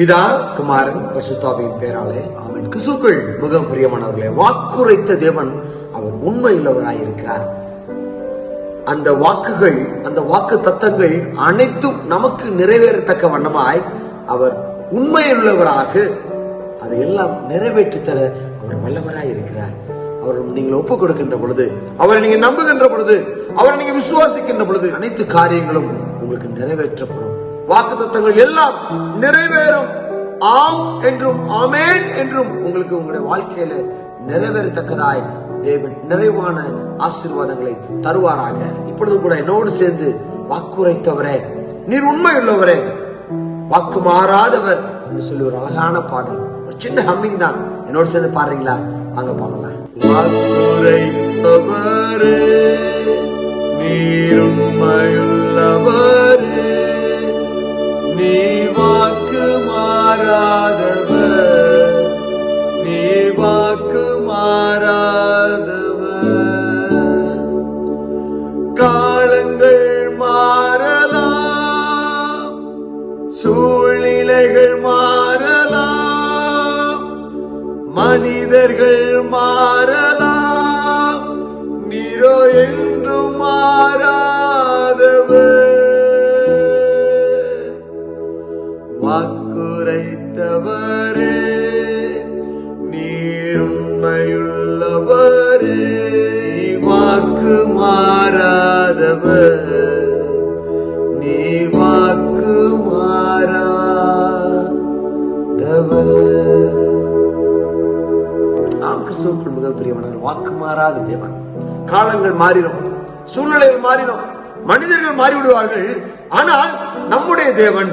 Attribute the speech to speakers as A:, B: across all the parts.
A: பிதா குமாரன் பசுத்தாவின் பேராலே அவன் கிசுக்கள் மிகவும் பிரியமானவர்களே வாக்குரைத்த தேவன் அவர் உண்மையுள்ளவராயிருக்கிறார். அந்த வாக்குகள் அந்த வாக்கு தத்தங்கள் அனைத்தும் நமக்கு நிறைவேறத்தக்க வண்ணமாய் அவர் உண்மையுள்ளவராக அதை எல்லாம் நிறைவேற்றி தர அவர் வல்லவராய் இருக்கிறார் அவர் நீங்கள் ஒப்புக் கொடுக்கின்ற பொழுது அவரை நீங்க நம்புகின்ற பொழுது அவரை நீங்க விசுவாசிக்கின்ற பொழுது அனைத்து காரியங்களும் உங்களுக்கு நிறைவேற்றப்படும். வாக்குதத்தங்கள் எல்லாம் நிறைவேறும். ஆம் என்றும் ஆமேன் என்றும் உங்களுக்கு உங்களுடைய வாழ்க்கையில நிறைவேறத்தக்கதாய் தேவன் நிறைவான ஆசீர்வாதங்களை தருவாராக. இப்பொழுது கூட என்னோடு சேர்ந்து வாக்குரைத்தவரே நீர் உண்மை உள்ளவரே வாக்கு மாறாதவர் என்று சொல்லி ஒரு அழகான பாடல் ஒரு சின்ன ஹம்மிங் தான். என்னோடு சேர்ந்து பாடுறீங்களா? வாங்க பாடலாம். வாக்குரைத்தவரே நீர் உண்மையுள்ளவரே. மனிதர்கள் மாறலாம் நீரோ என்றும் மாறாதவர். வாக்குரைத்தவரே நீர் வாக்கு மாறாதவர். ஆம் கிறிஸ்துவுக்குள் மிக பிரியமானவர் வாக்கு மாறாத தேவன். காலங்கள் மாறிடும். சூழ்நிலைகள் மாறிடும். மனிதர்கள் மாறிவிடுவார்கள். ஆனால் நம்முடைய தேவன்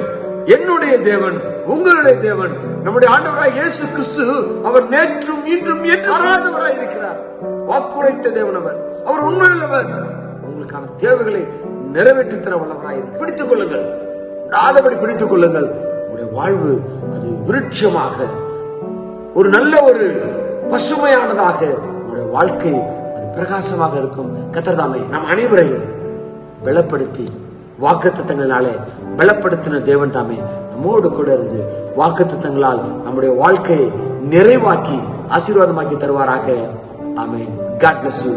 A: என்னுடைய தேவன் உங்களுடைய தேவன் நம்முடைய ஆண்டவராய் இயேசு கிறிஸ்து அவர் நேற்றும் இன்றும் என்று மாறாதவராய் இருக்கிறார். வாக்குரைத்த தேவன் அவர். அவர் உண்மையுள்ளவர் உங்களுக்கான தேவைகளை நிறைவேற்றி தர வல்லவராய் பிடித்துக் கொள்ளுங்கள். விடாதபடி பிடித்துக் கொள்ளுங்கள். உங்களுடைய வாழ்வு அது விருட்சமாக ஒரு நல்ல ஒரு பசுமையானதாக உங்களுடைய வாழ்க்கை அது பிரகாசமாக இருக்கும். கத்தர்தாமை நம் அனைவரையும் வெளப்படுத்தி வாக்கு தத்தங்களினாலே பலப்படுத்தின தேவன் தாமே நம்மோடு கூட இருந்து வாக்கு தத்தங்களால் நம்முடைய வாழ்க்கையை நிறைவாக்கி ஆசீர்வாதமாக்கி தருவாராக. ஆமேன். God bless you